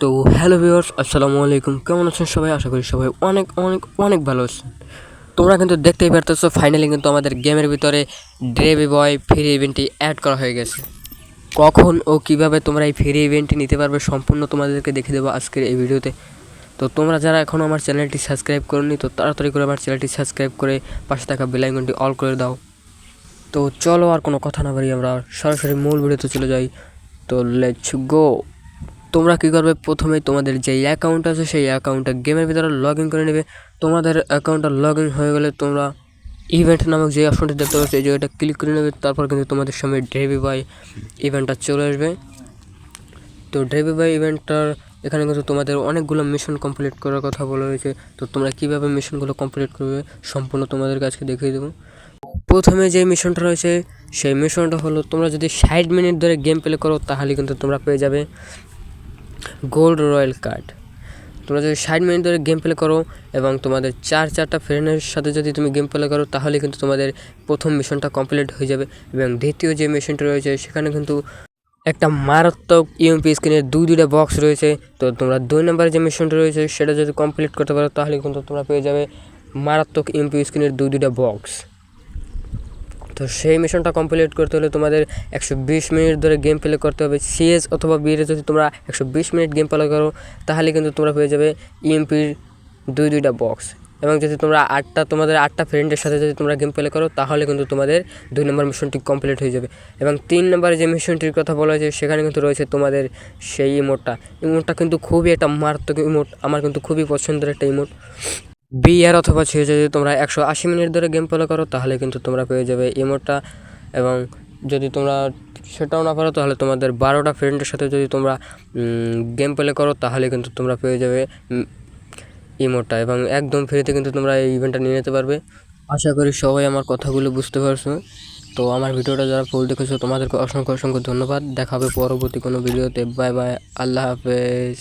তো hello viewers, আসসালামু আলাইকুম। কেমন আছেন সবাই? আশা করি সবাই অনেক অনেক অনেক ভালো আছেন। তোমরা কিন্তু দেখতেই পারতেছো ফাইনালি কিন্তু আমাদের গেমের ভিতরে ড্রেবি বয় ফ্রি ইভেন্টটি অ্যাড করা হয়ে গেছে। কখন ও কীভাবে তোমরা এই ফ্রি ইভেন্টটি নিতে পারবে সম্পূর্ণ তোমাদেরকে দেখে দেবো আজকের এই ভিডিওতে। তো তোমরা যারা এখনও আমার চ্যানেলটি সাবস্ক্রাইব করনি, তো তাড়াতাড়ি করে আমার চ্যানেলটি সাবস্ক্রাইব করে পাশে থাকা বেলাইকনটি অল করে দাও। তো চলো আর কোনো কথা না বাড়ি আমরা সরাসরি মূল ভিডিওতে চলে যাই। তো লেটস গো তোমরা কী করবে? প্রথমে তোমাদের যে অ্যাকাউন্ট আছে, সেই অ্যাকাউন্টটা গেমের ভিতরে লগ ইন করে নেবে। তোমাদের অ্যাকাউন্টটা লগ ইন হয়ে গেলে তোমরা ইভেন্ট নামক যে অপশনটি দেখতে পাচ্ছ, এই জায়গাটা ক্লিক করে নেবে। তারপর কিন্তু তোমাদের সামনে ড্রেভি বাই ইভেন্টটা চলে আসবে। তো ড্রেভি বাই ইভেন্টটার এখানে কিন্তু তোমাদের অনেকগুলো মিশন কমপ্লিট করার কথা বলা হয়েছে। তো তোমরা কীভাবে মিশনগুলো কমপ্লিট করবে, সম্পূর্ণ তোমাদের কাছে দেখিয়ে দেবো। প্রথমে যে মিশনটা রয়েছে, সেই মিশনটা হলো তোমরা যদি ষাট মিনিট ধরে গেম প্লে করো, তাহলে কিন্তু তোমরা পেয়ে যাবে। Gold royal card. তোমরা যদি ষাট মিনিট ধরে গেম প্লে করো এবং তোমাদের চার চারটা ফ্রেন্ডের সাথে যদি তুমি গেম প্লে করো, তাহলে কিন্তু তোমাদের প্রথম মিশনটা কমপ্লিট হয়ে যাবে এবং দ্বিতীয় যে মিশনটা রয়েছে, সেখানে কিন্তু একটা মারাত্মক ইউএমপি স্ক্রিনের দুই দুইটা বক্স রয়েছে। তো তোমরা দুই নম্বরে যে মিশনটা রয়েছে, সেটা যদি কমপ্লিট করতে পারো, তাহলে কিন্তু তোমরা পেয়ে যাবে মারাত্মক ইউএমপি স্ক্রিনের দুই দুইটা বক্স তো সেই মিশনটা কমপ্লিট করতে হলে তোমাদের একশো বিশ মিনিট ধরে গেম প্লে করতে হবে। সিএস অথবা বিরে যদি তোমরা একশো বিশ মিনিট গেম প্লে করো, তাহলে কিন্তু তোমরা পেয়ে যাবে ইএমপির দুই দুইটা বক্স এবং যদি তোমরা আটটা, তোমাদের আটটা ফ্রেন্ডের সাথে যদি তোমরা গেম প্লে করো, তাহলে কিন্তু তোমাদের দুই নম্বর মিশনটি কমপ্লিট হয়ে যাবে। এবং তিন নম্বরে যে মিশনটির কথা বলা হয়েছে, সেখানে কিন্তু রয়েছে তোমাদের সেই ইমোটটা ইমোটটা কিন্তু খুবই একটা মারাত্মক ইমোট আমার কিন্তু খুবই পছন্দের একটা ইমোট বিআর অথবা ছে যদি তোমরা একশো আশি মিনিট ধরে গেম প্লে করো, তাহলে কিন্তু তোমরা পেয়ে যাবে ইমোটটা এবং যদি তোমরা সেটাও না পারো, তাহলে তোমাদের বারোটা ফ্রেন্ডের সাথে যদি তোমরা গেম প্লে করো, তাহলে কিন্তু তোমরা পেয়ে যাবে ইমোটটা এবং একদম ফ্রিতে কিন্তু তোমরা এই ইভেন্টটা নিয়ে নিতে পারবে। আশা করি সবাই আমার কথাগুলো বুঝতে পারছ। তো আমার ভিডিওটা যারা ফুল দেখেছ, তোমাদেরকে অসংখ্য অসংখ্য ধন্যবাদ। দেখাবে পরবর্তী কোনো ভিডিওতে। বাই বাই আল্লাহ হাফেজ।